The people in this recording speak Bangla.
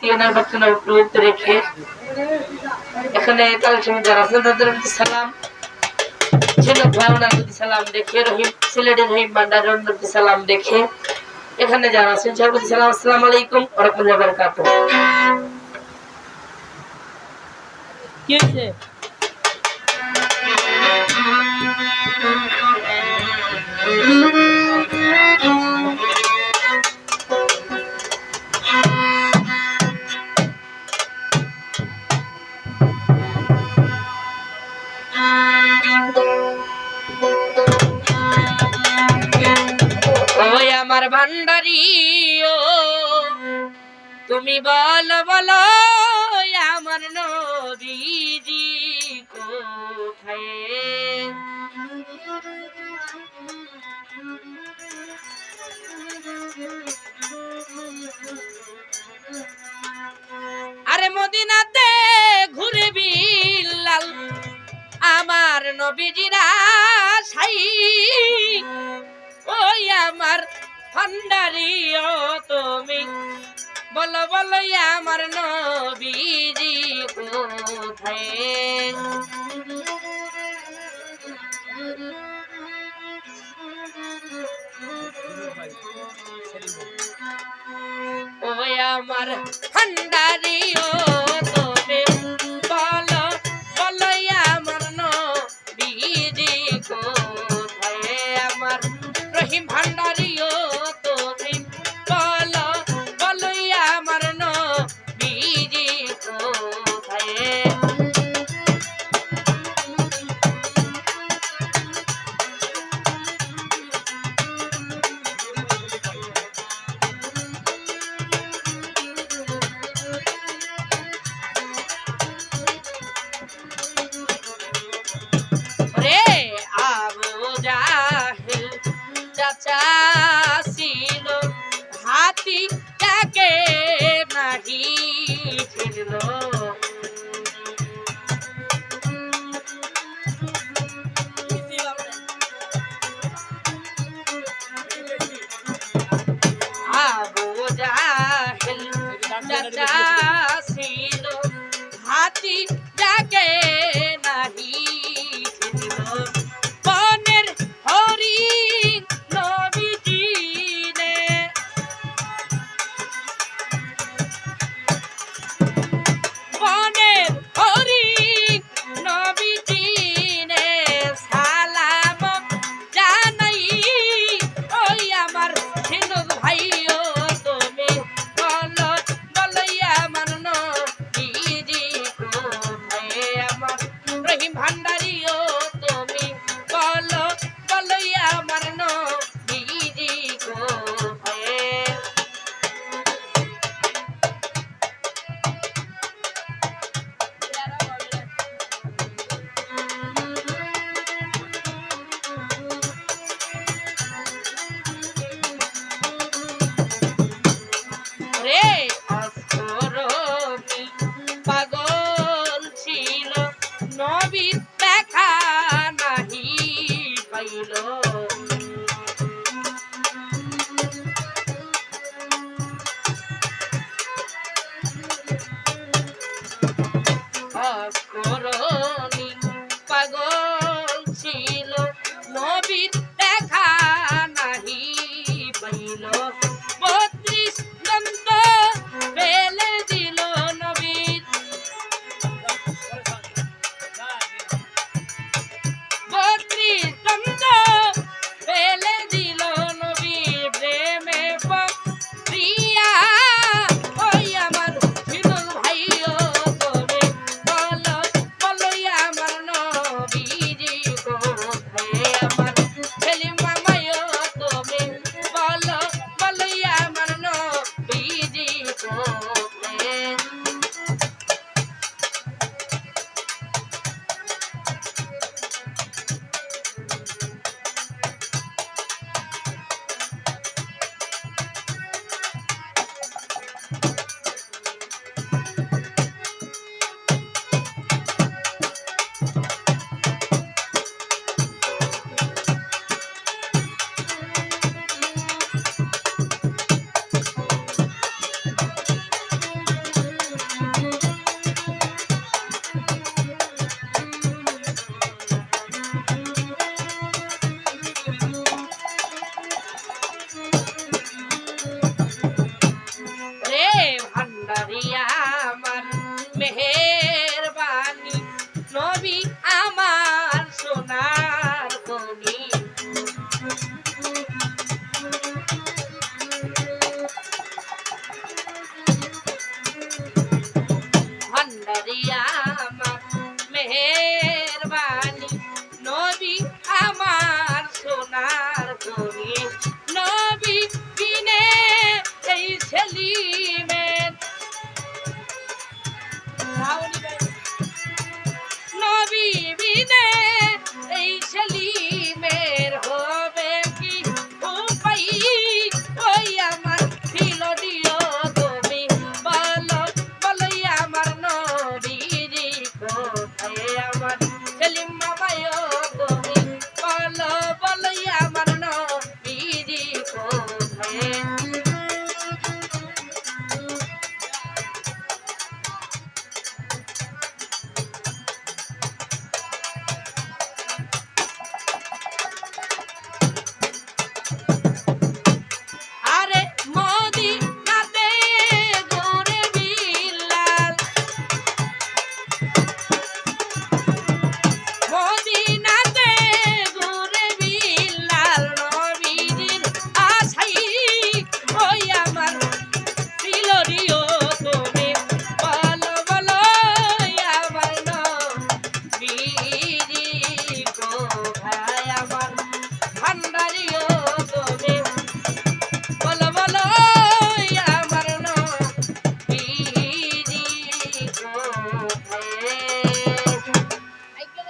টিএনআর বাচ্চা প্রভুত্ব রেখে এখানে কালেকশন যারা আছেন তাদের প্রতি সালাম। ছেলে ভাইবোনার প্রতি সালাম রেখে রহিম সিলেটের রহিম ভান্ডারের প্রতি সালাম রেখে এখানে যারা আছেন সবার প্রতি সালাম। আসসালামু আলাইকুম রাহমাতুল্লাহি ওয়া কি হয়েছে? আমার ভান্ডারি ও তুমি বল বল, আমার নবীজি আরে মদিনাতে ঘুরে বিলাল আমার নবীজিরা সাই, ওই আমার ভান্ডারিও তুমি। বলো বলো আমার নবীজি কোথায়? ওই আমার ভান্ডারিও ছিল আবু জাহেল চাচা। coro. মারিয়া আমার মেহরবানি নবী আমার সোনার করি নবী বিনে এই সেলিমের। নবী বিনে